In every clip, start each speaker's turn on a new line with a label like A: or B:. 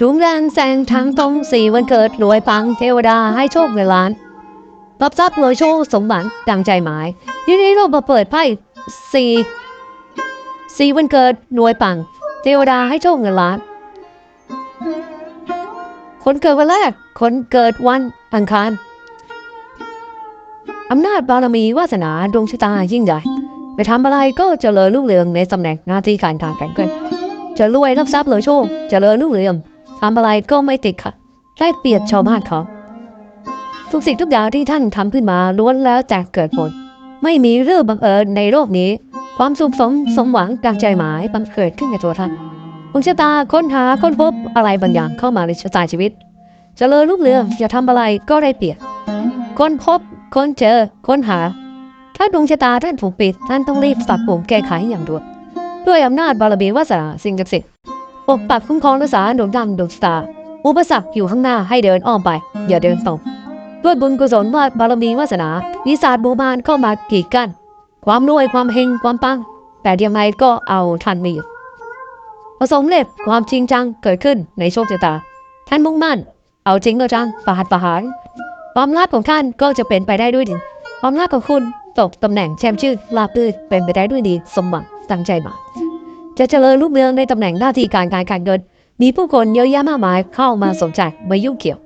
A: ถุงแดงแสงทางตรงสี่วันเกิดรวยปังเทวดาให้โชคเงินล้านรับทรัพย์รวยโชคสมหวังดังใจหมายทีนี้เรามาเปิดไพ่สี่สี่วันเกิดรวยปัง เทวดาให้โชคเงินล้าน คนเกิดวันแรก คนเกิดวันอังคารอำนาจบารมีวาสนาดวงชะตายิ่งใหญ่ไปทำอะไรก็เจริญรุ่งเรืองในตำแหน่งหน้าที่การงานการเงินจะรวยรับทรัพย์รวยโชคเจริญรุ่งเรือง ทำอะไรก็ไม่ติดขัดได้เปรียบชาวบ้านเขาทุกสิ่งทุกอย่างที่ท่านทำขึ้นมาล้วนแล้วแต่เกิดผล ไม่มีเรื่องบังเอิญในโลกนี้ ความสุขสมสมหวังดังใจหมายบังเกิดขึ้นในตัวท่านดวงชะตาค้นหาค้นพบอะไรบางอย่างเข้ามาในชะตาชีวิตเจริญรุ่งเรืองจะทำอะไรก็ได้เปรียบค้นพบค้นเจอค้นหา ถ้าดวงชะตาท่านถูกปิด ท่านต้องรีบปรับปรุงแก้ไขอย่างด่วนด้วยอำนาจบารมีวาสนาสิ่งศักดิ์สิทธิ์ ปกปักคุ้มครองรักษาดวงดำดวงตาอุปสรรคอยู่ข้างหน้าให้เดินอ้อมไป อย่าเดินตรงด้วยบุญกุศลวาบารมีวาสนาวิสาจบูมานเข้ามากีดกันความรวยความเฮงความปัง แต่ยังไงก็เอาทันไม่อยู่ผสมเร็จความจริงจังเกิดขึ้นในโชคชะตา ท่านมุ่งมั่น เอาจริงเอาจังประหัตประหารความลาภของท่านก็จะเป็นไปได้ด้วยดีความรักของคุณตกตำแหน่งแชมป์ชื่อลาบลื่นเป็นไปได้ด้วยดี สมหวังตั้งใจมา จะเจริญรุ่งเรืองในตำแหน่งหน้าที่การงานการเงิน มีผู้คนเยอะแยะมากมายเข้ามาสนใจมายุ่งเกี่ยว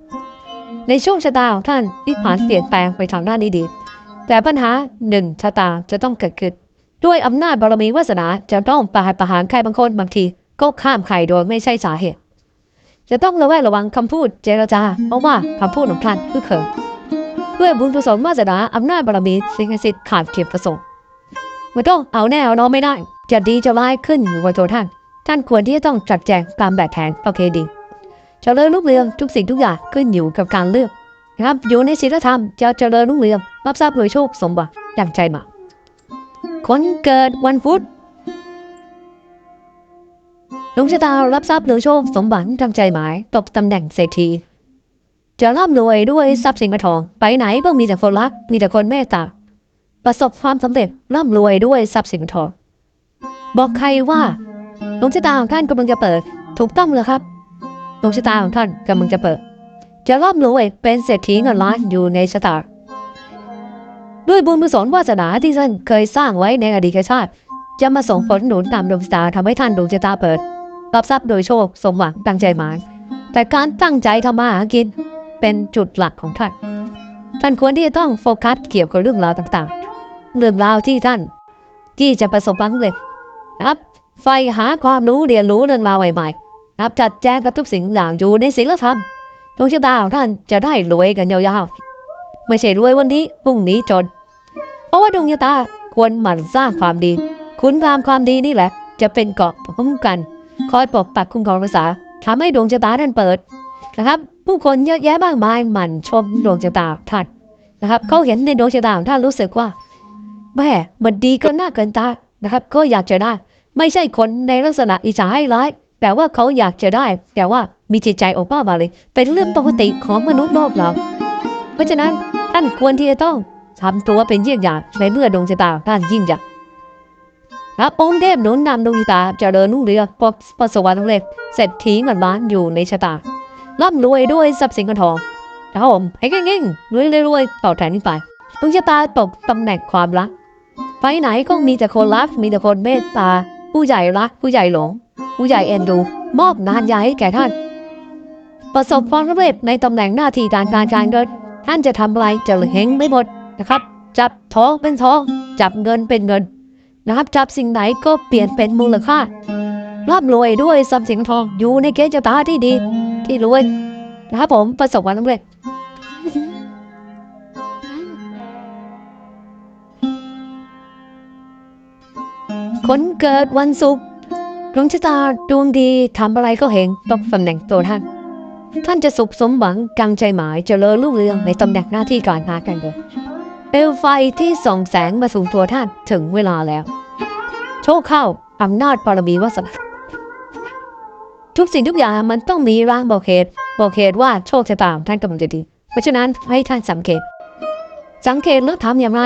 A: ในช่วงชะตาของท่านที่ผ่านเปลี่ยนแปลงไปทางด้านนี้ดี แต่ปัญหาหนึ่งชะตาจะต้องเกิดขึ้นด้วยอำนาจบารมีวาสนาจะต้องประหาประหารใครบางคนบางที ก็ข้ามใครโดยไม่ใช่สาเหตุ จะต้องระแวดระวังคำพูดเจรจาเพราะว่าคำพูดของท่านคือเขินด้วยบุญกุศลวาสนาอำนาจบารมีสิ่งศักดิ์สิทธิ์ขาดเขียนประสงค์ไม่ต้องเอาแน่เอานอนไม่ได้ จะดีจะร้ายขึ้นอยู่กับตัวท่าน ท่านควรที่จะต้องจัดแจงตามแบบแผนโอเคดีเจริญรุ่งเรืองทุกสิ่งทุกอย่างขึ้นอยู่กับการเลือกนะครับอยู่ในศีลธรรมจะเจริญรุ่งเรืองรับทราบรวยโชคสมบัติดังใจมาคนเกิดวันพุธดวงชะตารับทรัพย์รวยโชคสมบัติดังใจหมายตกตำแหน่งเศรษฐีจะร่ำรวยด้วยทรัพย์สินเงินทอง ไปไหนก็มีแต่คนรักมีแต่คนเมตตาประสบความสำเร็จร่ำรวยด้วยทรัพย์สินเงินทอง บอกใครว่าดวงชะตาของท่านกำลังจะเปิด ถูกต้องเลยครับดวงชะตาของท่านกำลังจะเปิด จะร่ำรวยเป็นเศรษฐีเงินล้านอยู่ในชะตา ด้วยบุญกุศลวาสนาที่ท่านเคยสร้างไว้ในอดีตชาติ จะมาส่งผลหนุนตามดวงชะตาทำให้ท่านดวงชะตาเปิดรับทรัพย์โดยโชคสมหวังตั้งใจหมายแต่การตั้งใจทำมาหากินเป็นจุดหลักของท่าน ท่านควรที่จะต้องโฟกัสเกี่ยวกับเรื่องราวต่างๆ เรื่องราวที่ท่านที่จะประสบความสำเร็จ ครับไฟหาความรู้เรียนรู้เรื่องราวใหม่ๆครับจัดแจงกับทุกสิ่งอย่างอยู่ในศีลธรรมดวงชะตาของท่านจะได้รวยกันยาวๆ ไม่ใช่รวยวันนี้พรุ่งนี้จน เพราะว่าดวงชะตาควรหมั่นสร้างความดี คุณงามความดีนี่แหละ จะเป็นเกราะคุ้มกัน คอยปกปักคุ้มครองรักษาทำให้ดวงชะตาท่านเปิดนะครับ ผู้คนเยอะแยะมากมายหมั่นชมดวงชะตาท่านนะครับเขาเห็นในดวงชะตาของท่านรู้สึกว่าแม่มันดีกินหน้าเกินตา นะครับ ก็อยากจะได้ ไม่ใช่คนในลักษณะอิจฉาให้ร้าย แต่ว่าเขาอยากจะได้ แต่ว่ามีจิตใจอบอ้อมมาเลย เป็นเรื่องปกติของมนุษย์โลกเรา เพราะฉะนั้นท่านควรที่จะต้องทำตัวเป็นเยี่ยงอย่างในเมื่อดวงชะตาท่านยิ่งใหญ่ครับองค์เทพหนุนนำดวงชะตาเจะเดินรุ่งเรืองประสบความสำเร็จเศรษฐีเงินล้านอยู่ในชะตาร่ำรวยด้วยทรัพย์สินเงินทองนะครับผมให้เก่งๆรวยรวยๆต่อแทนนี้ไปดวงชะตาตกตำแหน่งความรัก ไปไหนก็มีแต่คนรักมีแต่คนเมตตา ผู้ใหญ่รัก ผู้ใหญ่หลง ผู้ใหญ่เอ็นดู มอบงานใหญ่ให้แก่ท่าน ประสบความสำเร็จในตำแหน่งหน้าที่การการการเงินท่านจะทำอะไรจะเฮงไม่หมดนะครับ จับทองเป็นทอง จับเงินเป็นเงินนะครับจับสิ่งไหนก็เปลี่ยนเป็นมูลค่าร่ำรวยด้วยทรัพย์สินเงินทองอยู่ในเกณฑ์ชะตาที่ดี ที่รวยนะครับผมประสบความสำเร็จ คนเกิดวันศุกร์ดวงชะตาดวงดีทำอะไรก็เห็นตกตำแหน่งตัวท่าน ท่านจะสุขสมหวังกังใจหมายจเจริญรุ่งเรืองในตำแหน่งหน้าที่การงานกันเดินเปลวไฟที่ส่องแสงมาสู่ตัวท่านถึงเวลาแล้ว โชคเข้าอำนาจบารมีวาสนาทุกสิ่งทุกอย่างมันต้องมีร่างบอกเหตุบอกเหตุว่าโชคชะตาท่านกำลังจะดี เพราะฉะนั้นให้ท่านสังเกต สังเกตแล้วทำอย่างไร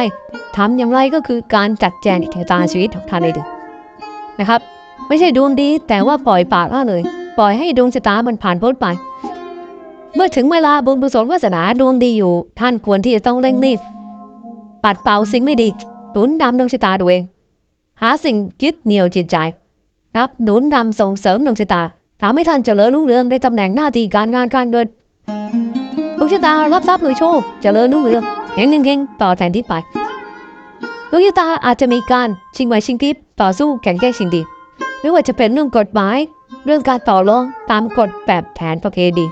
A: ทำอย่างไรก็คือการจัดแจงชะตาชีวิตของท่านเอง นะครับ ไม่ใช่ดวงดีแต่ว่าปล่อยปากละเลย ปล่อยให้ดวงชะตามันผ่านพ้นไป เมื่อถึงเวลาบุญกุศลวาสนาดวงดีอยู่ ท่านควรที่จะต้องเร่งรีบปัดเป่าสิ่งไม่ดีหนุนนำดวงชะตาตัวเอง หาสิ่งยึดเหนี่ยวจิตใจครับหนุนนำส่งเสริมดวงชะตาทำให้ท่านเจริญรุ่งเรืองในตำแหน่งหน้าที่การงานการเงินดวงชะตารับทรัพย์โดยโชคเจริญรุ่งเรืองเฮงเฮงๆต่อแทนที่ไป ดวงชะตาอาจจะมีการชิงไหวชิงทิพต่อสู้แข่งแย่งชิงดี ไม่ว่าจะเป็นเรื่องกฎหมาย เรื่องการต่อรองตามกฎแบบแผนประเพณี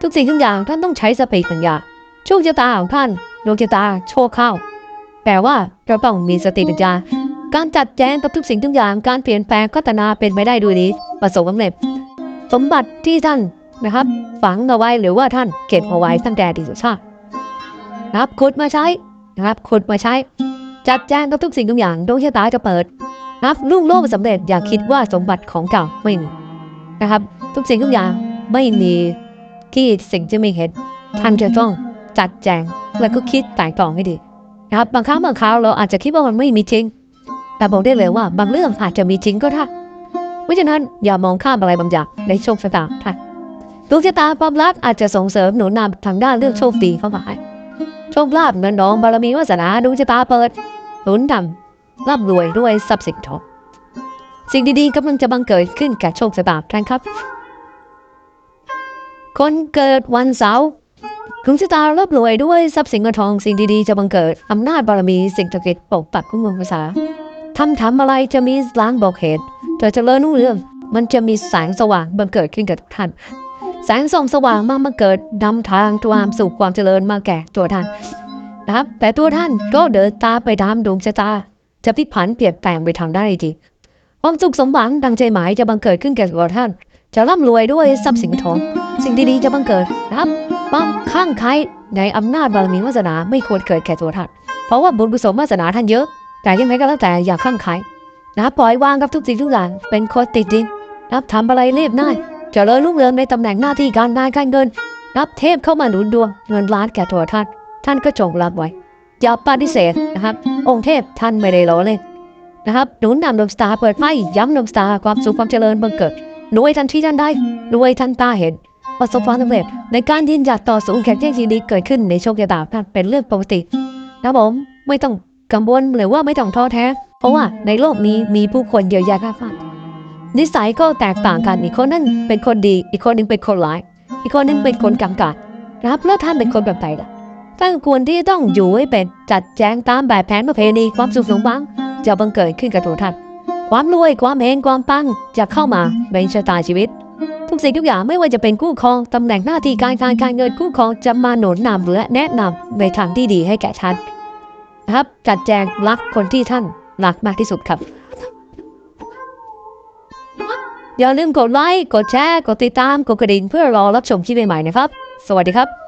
A: ทุกสิ่งทุกอย่างท่านต้องใช้สติปัญญาโชคชะตาของท่านดวงชะตาโชคเข้าแปลว่าเราต้องมีสติปัญญาการจัดแจงกับทุกสิ่งทุกอย่างการเปลี่ยนแปลงพัฒนาเป็นไปได้ด้วยดีประสบความสำเร็จสมบัติที่ท่านนะครับ ฝังเอาไว้หรือว่าท่านเก็บเอาไว้ตั้งแต่ดีตชาตินับขุดมาใช้ นะครับขุดมาใช้ จัดแจงกับทุกสิ่งทุกอย่างดวงชะตาจะเปิดนะครับลุ่งโลกสำเร็จอย่าคิดว่าสมบัติของเก่าไม่มีนะครับ ทุกสิ่งทุกอย่างไม่มีที่สิ่งที่ไม่เห็นท่านจะต้องจัดแจงแล้วก็คิดแต่ตรองให้ดีนะครับบางครั้งบางคราวเราอาจจะคิดว่ามันไม่มีจริง แต่บอกได้เลยว่าบางเรื่องอาจจะมีจริงก็ได้เพราะฉะนั้นอย่ามองข้ามอะไรบางอย่างในโชคชะตาท่านดวงชะตาความรักอาจจะส่งเสริมหนุนนำทางด้านเรื่องโชคดีเข้ามาให้ โชคลาภเงินทองบารมีวาสนาดวงชะตาเปิดหนุนนำร่ำรวยด้วยทรัพย์สินทองสิ่งดีๆกำลังจะบังเกิดขึ้นแก่โชคชะตาท่านครับ คนเกิดวันเสาร์ดวงชะตาร่ำรวยด้วยทรัพย์สินเงินทองสิ่งดีๆจะบังเกิดอำนาจบารมีสิ่งศักดิ์สิทธิ์ปกปักคุ้มครองภาษาทำทำอะไรจะมีล้างบอกเหตุจะเจริญรุ่งเรืองมันจะมีแสงสว่างบังเกิดขึ้นกับท่าน แสงส่องสว่างมาบังเกิดนำทางความสู่ความเจริญมาแก่ตัวท่านนะครับแต่ตัวท่านก็เดินตาไปตามดวงชะตาจะพลิกผันเปลี่ยนแปลงไปทางได้ดีความสุขสมหวังดังใจหมายจะบังเกิดขึ้นแก่ตัวท่าน จะร่ำรวยด้วยทรัพย์สินทอง สิ่งดีๆจะบังเกิดนะครับความข้างใครในอำนาจบารมีวาสนาไม่ควรเกิดแก่ตัวท่าน เพราะว่าบุญกุศลวาสนาท่านเยอะ แต่ยังไงก็แล้วแต่อย่าข้างใครนะปล่อยวางกับทุกสิ่งทุกอย่างเป็นคนติดดินนะทำอะไรเรียบง่าย เจริญรุ่งเรืองในตำแหน่งหน้าที่การงานการเงิน นับเทพเข้ามาหนุนดวงเงินล้านแก่ตัวท่าน ท่านก็จงรับไว้ อย่าปฏิเสธนะครับ องค์เทพท่านไม่ได้ล้อเล่นนะครับหนุนนำดวงสตาร์เปิดไพ่ย้ำดวงสตาร์ความสุขความเจริญบังเกิดรวยทันที่ทันได้รวยทันตาเห็นประสบความสำเร็จในการที่อยากต่อสู้แข่งแย่งชิงดีเกิดขึ้นในโชคชะตาท่านเป็นเรื่องปกตินะผมไม่ต้องกังวลหรือว่าไม่ต้องท้อแท้ เพราะว่าในโลกนี้มีผู้คนเยอะแยะมากมาย นิสัยก็แตกต่างกันอีกคนนั้นเป็นคนดี อีกคนหนึงเป็นคนร้าย อีกคนหนึงเป็นคนกำกาดนะครับแล้วท่านเป็นคนแบบไหนล่ะท่านควรที่ต้องอยู่ให้เป็นจัดแจงตามแบบแผนประเพณีความสุขสมหวังจะบังเกิดขึ้นกับตัวท่านความรวยความเฮงความปังจะเข้ามาในชะตาชีวิต ทุกสิ่งทุกอย่างไม่ว่าจะเป็นคู่ครองตำแหน่งหน้าที่การงานการเงินคู่ครองจะมาหนุนนำและแนะนำในทางที่ดีให้แก่ท่านนะครับ จัดแจงรักคนที่ท่านรักมากที่สุดครับ อย่าลืมกดไลค์ กดแชร์ กดติดตาม กดกระดิ่งเพื่อรอรับชมคลิปใหม่ๆนะครับ สวัสดีครับ